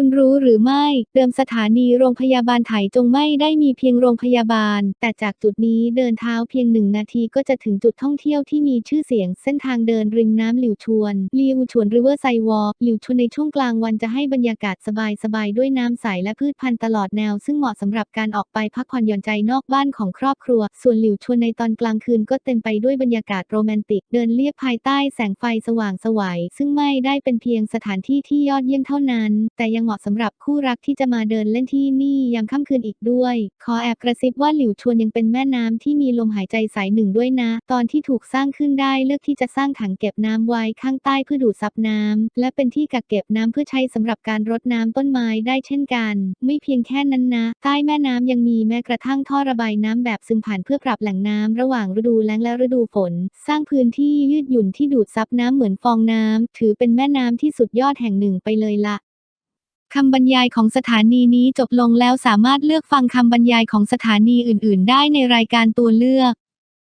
คุณรู้หรือไม่ เดิมสถานีโรงพยาบาลไถจงไม่ได้มีเพียงโรงพยาบาล แต่จากจุดนี้เดินเท้าเพียงหนึ่งนาทีก็จะถึงจุดท่องเที่ยวที่มีชื่อเสียงเส้นทางเดินริมน้ำหลิวชวนหลิวชวนริเวอร์ไซวอล์หลิวชวนในช่วงกลางวันจะให้บรรยากาศสบายๆด้วยน้ำใสและพืชพันธุ์ตลอดแนว ซึ่งเหมาะสำหรับการออกไปพักผ่อนหย่อนใจนอกบ้านของครอบครัว ส่วนหลิวชวนในตอนกลางคืนก็เต็มไปด้วยบรรยากาศโรแมนติก เดินเลียบภายใต้แสงไฟสว่างสวัยซึ่งไม่ได้เป็นเพียงสถานที่ที่ยอดเยี่ยมเท่านั้น แต่ยังเหมาะสำหรับคู่รักที่จะมาเดินเล่นที่นี่ยามค่ำคืนอีกด้วย ขอแอบกระซิบว่าหลิวชวนยังเป็นแม่น้ำที่มีลมหายใจสายหนึ่งด้วยนะ ตอนที่ถูกสร้างขึ้นได้เลือกที่จะสร้างถังเก็บน้ำไว้ข้างใต้เพื่อดูดซับน้ำและเป็นที่กักเก็บน้ำเพื่อใช้สำหรับการรดน้ำต้นไม้ได้เช่นกัน ไม่เพียงแค่นั้นนะ ใต้แม่น้ำยังมีแม้กระทั่งท่อระบายน้ำแบบซึมผ่านเพื่อปรับแหล่งน้ำระหว่างฤดูแล้งและฤดูฝน สร้างพื้นที่ยืดหยุ่นที่ดูดซับน้ำเหมือนฟองน้ำถือเป็นแม่น้ำที่สุดยอดแห่งหนึ่งไปเลยละ คำบรรยายของสถานีนี้จบลงแล้วสามารถเลือกฟังคำบรรยายของสถานีอื่น ๆ ได้ในรายการตัวเลือก